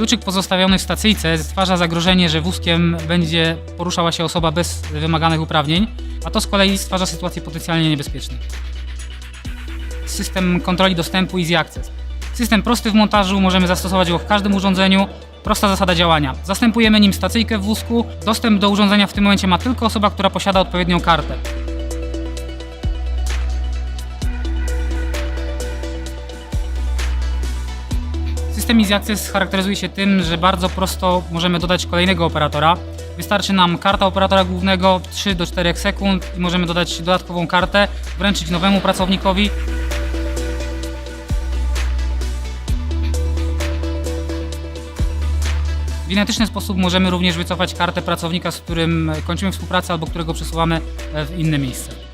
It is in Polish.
Kluczyk pozostawiony w stacyjce stwarza zagrożenie, że wózkiem będzie poruszała się osoba bez wymaganych uprawnień, a to z kolei stwarza sytuację potencjalnie niebezpieczną. System kontroli dostępu Easy Access. System prosty w montażu, możemy zastosować go w każdym urządzeniu. Prosta zasada działania. Zastępujemy nim stacyjkę w wózku. Dostęp do urządzenia w tym momencie ma tylko osoba, która posiada odpowiednią kartę. System Easy Access charakteryzuje się tym, że bardzo prosto możemy dodać kolejnego operatora. Wystarczy nam karta operatora głównego 3 do 4 sekund i możemy dodać dodatkową kartę, wręczyć nowemu pracownikowi. W identyczny sposób możemy również wycofać kartę pracownika, z którym kończymy współpracę albo którego przesuwamy w inne miejsce.